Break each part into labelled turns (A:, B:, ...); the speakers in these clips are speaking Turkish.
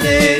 A: stay.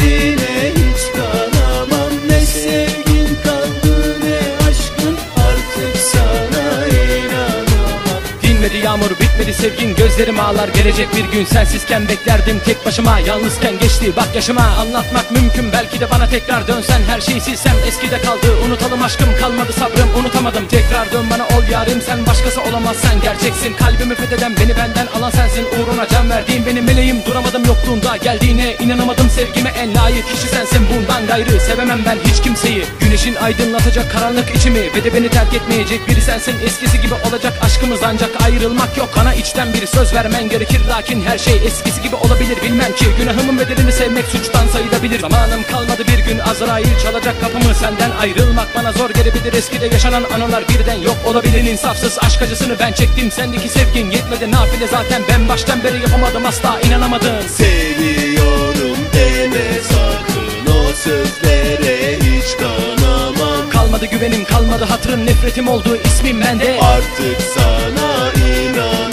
A: Bitmedi sevgin gözlerim ağlar. Gelecek bir gün sensizken beklerdim. Tek başıma Yalnızken geçti. Bak yaşıma Anlatmak mümkün. Belki de bana tekrar dönsen Her şeyi silsem. Eskide kaldı Unutalım aşkım. Kalmadı sabrım unutamadım. Tekrar dön bana ol yarim. Sen başkası olamazsan Gerçeksin. Kalbimi fetheden beni benden alan sensin. Uğruna can verdiğim benim meleğim. Duramadım yokluğunda geldiğine inanamadım. Sevgime en layık kişi sensin. Bundan gayrı Sevemem ben hiç kimseyi Güneşin aydınlatacak karanlık içimi. Ve de beni terk etmeyecek biri sensin. Eskisi gibi olacak aşkımız ancak ayrılmak yok. Bana içten bir söz vermen gerekir. Lakin her şey eskisi gibi olabilir. Bilmem ki Günahımın bedelini sevmek suçtan sayılabilir. Zamanım kalmadı bir gün. Azrail çalacak kapımı Senden. Ayrılmak bana zor gelebilir. Eskide yaşanan anılar birden yok olabilir. İnsafsız aşk acısını ben çektim. Sendeki sevgin yetmedi. Nafile zaten. Ben baştan beri yapamadım. Asla inanamadım.
B: Seviyorum
A: güvenim kalmadı hatırın nefretim oldu ismim bende.
B: Artık sana inanamam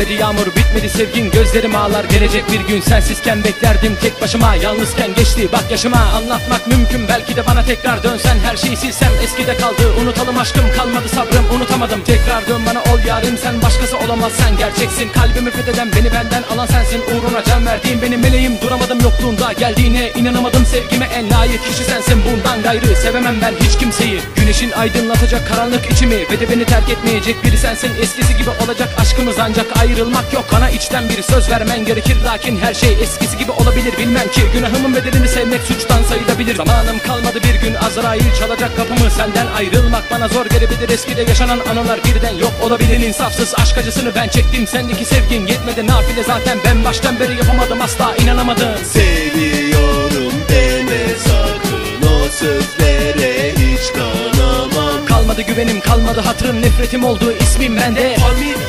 A: Dinmedi yağmur bitmedi sevgin. Gözlerim ağlar Gelecek bir gün sensizken beklerdim. Tek başıma Yalnızken geçti bak yaşıma. Anlatmak mümkün belki de bana tekrar dönsen. Her şeyi silsem eskide kaldı. Unutalım aşkım kalmadı sabrım unutamadım. Tekrar dön bana ol yarim sen başkası olamazsan Gerçeksin. Kalbimi fetheden beni benden alan sensin. Uğruna can verdiğim benim meleğim. Duramadım yokluğunda geldiğine inanamadım. Sevgime en layık kişi sensin. Bundan gayrı Sevemem ben hiç kimseyi. Güneşin aydınlatacak karanlık içimi Ve de beni terk etmeyecek biri sensin. Eskisi gibi olacak aşkımız ancak ayrılmak yok. Bana içten bir söz vermen gerekir. Lakin her şey eskisi gibi olabilir. Bilmem ki Günahımın bedelini sevmek suçtan sayılabilir. Zamanım kalmadı bir gün Azrail çalacak kapımı. Senden ayrılmak bana zor gelebilir. Eskide yaşanan anılar birden yok olabilir. İnsafsız aşk acısını ben çektim. Sendeki sevgin yetmedi. Nafile zaten. Ben baştan beri yapamadım. Asla inanamadım.
B: Seviyorum deme sakın. O sözlere hiç kanamam.
A: Kalmadı güvenim kalmadı hatırın nefretim oldu ismim bende.
B: Familia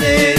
B: business.